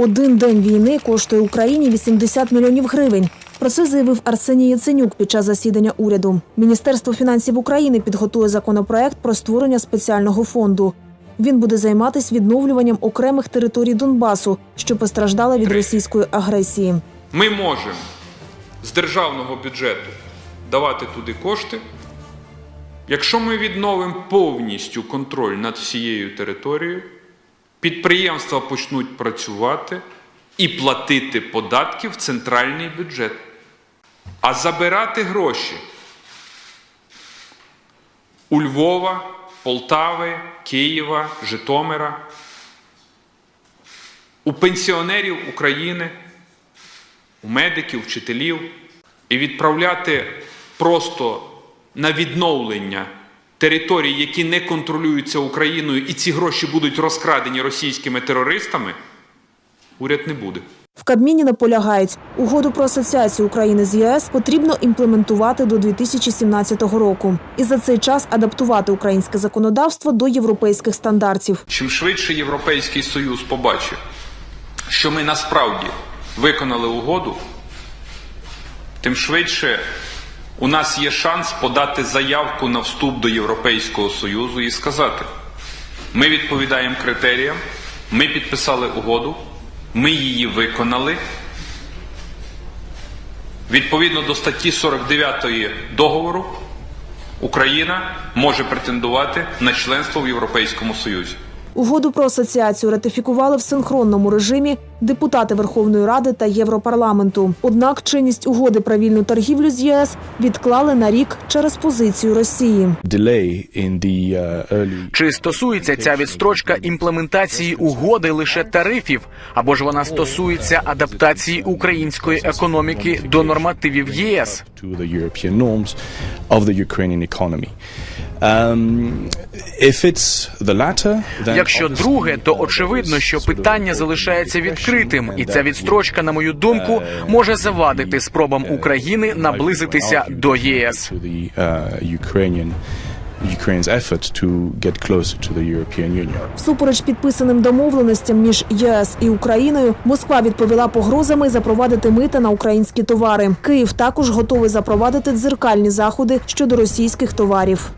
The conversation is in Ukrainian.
Один день війни коштує Україні 80 мільйонів гривень. Про це заявив Арсеній Яценюк під час засідання уряду. Міністерство фінансів України підготує законопроект про створення спеціального фонду. Він буде займатися відновлюванням окремих територій Донбасу, що постраждали від російської агресії. Ми можемо з державного бюджету давати туди кошти, якщо ми відновимо повністю контроль над всією територією, підприємства почнуть працювати і платити податки в центральний бюджет. А забирати гроші у Львова, Полтави, Києва, Житомира, у пенсіонерів України, у медиків, вчителів і відправляти просто на відновлення територій, які не контролюються Україною, і ці гроші будуть розкрадені російськими терористами, уряд не буде. В Кабміні наполягають, угоду про асоціацію України з ЄС потрібно імплементувати до 2017 року і за цей час адаптувати українське законодавство до європейських стандартів. Чим швидше Європейський Союз побачить, що ми насправді виконали угоду, тим швидше у нас є шанс подати заявку на вступ до Європейського Союзу і сказати: ми відповідаємо критеріям, ми підписали угоду, ми її виконали. Відповідно до статті 49 договору, Україна може претендувати на членство в Європейському Союзі. Угоду про асоціацію ратифікували в синхронному режимі депутати Верховної Ради та Європарламенту. Однак чинність угоди про вільну торгівлю з ЄС відклали на рік через позицію Росії. uh, Чи стосується ця відстрочка імплементації угоди лише тарифів, або ж вона стосується адаптації української економіки до нормативів ЄС? Then Якщо друге, то очевидно, що питання залишається відкритим, і ця відстрочка, на мою думку, uh, може завадити спробам uh, України наблизитися до ЄС. to the uh, Ukrainian Ukraine's effort to get closer to the European Union. Всупереч підписаним домовленостям між ЄС і Україною, Москва відповіла погрозами запровадити мита на українські товари. Київ також готовий запровадити дзеркальні заходи щодо російських товарів.